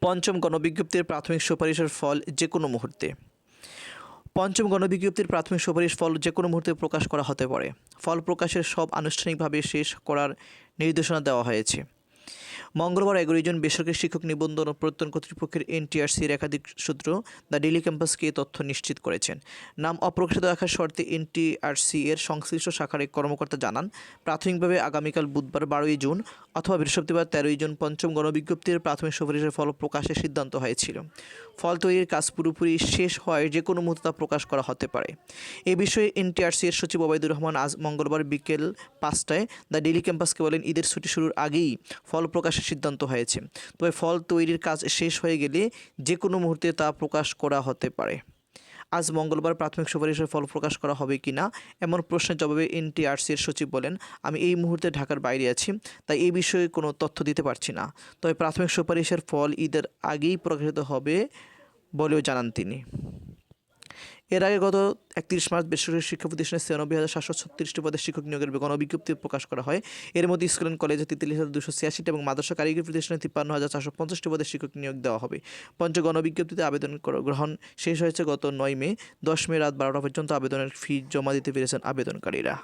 পঞ্চম গণবিজ্ঞপ্তির প্রাথমিক সুপারিশের ফল যে কোনো মুহূর্তে। পঞ্চম গণবিজ্ঞপ্তির প্রাথমিক সুপারিশ ফল যে কোনো মুহূর্তে প্রকাশ করা হতে পারে। ফল প্রকাশের সব আনুষ্ঠানিকভাবে শেষ করার নির্দেশনা দেওয়া হয়েছে। মঙ্গলবার এগারোই জন বেসরকারি শিক্ষক নিবন্ধন ও প্রত্যয়ন কর্তৃপক্ষের এনটিআরসির একাধিক সূত্র দ্য ডেলি ক্যাম্পাসকে তথ্য নিশ্চিত করেছেন। নাম অপ্রকাশিত রাখার শর্তে এনটিআরসি এর সংশ্লিষ্ট শাখার এক কর্মকর্তা জানান, প্রাথমিকভাবে আগামীকাল বুধবার বারোই জুন অথবা বৃহস্পতিবার তেরোই জুন পঞ্চম গণবিজ্ঞপ্তির প্রাথমিক সুপারিশের ফল প্রকাশের সিদ্ধান্ত হয়েছিল। ফল তৈরির কাজ পুরোপুরি শেষ হওয়ায় যে কোনো মুহূর্তে তা প্রকাশ করা হতে পারে। এ বিষয়ে এনটিআরসি এর সচিব ওবায়দুর রহমান আজ মঙ্গলবার বিকেল পাঁচটায় দ্য ডেলি ক্যাম্পাসকে বলেন, ঈদের ছুটি শুরুর আগেই ফল প্রকাশের সিদ্ধান্ত হয়েছে। তবে ফল তৈরির কাজ শেষ হয়ে গেলে যে কোনো মুহূর্তে তা প্রকাশ করা হতে পারে। আজ মঙ্গলবার প্রাথমিক সুপারিশের ফল প্রকাশ করা হবে কি না, এমন প্রশ্নের জবাবে এনটিআরসির সচিব বলেন, আমি এই মুহূর্তে ঢাকার বাইরে আছি, তাই এই বিষয়ে কোনো তথ্য দিতে পারছি না। তবে প্রাথমিক সুপারিশের ফল ঈদের আগেই প্রকাশিত হবে বলেও জানান তিনি। এর আগে গত একত্রিশ মার্চ বেসরকারি শিক্ষা প্রতিষ্ঠানে ছিয়ানব্বই হাজার সাতশো ছত্রিশটি পদে শিক্ষক নিয়োগের গণবিজ্ঞপ্তি প্রকাশ করা হয়। এর মধ্যে স্কুল অ্যান্ড কলেজে তেতাল্লিশ হাজার দুশো ছিয়াশিটি এবং মাদ্রাসা কারিগরি প্রতিষ্ঠানে তিপ্পান্ন হাজার চারশো পঞ্চাশটি পদে শিক্ষক নিয়োগ দেওয়া হবে। পঞ্চ গণবিজ্ঞপ্তিতে আবেদন গ্রহণ শেষ হয়েছে গত নয় মে। দশ মে রাত বারোটা পর্যন্ত আবেদনের ফি জমা দিতে পেরেছেন আবেদনকারীরা।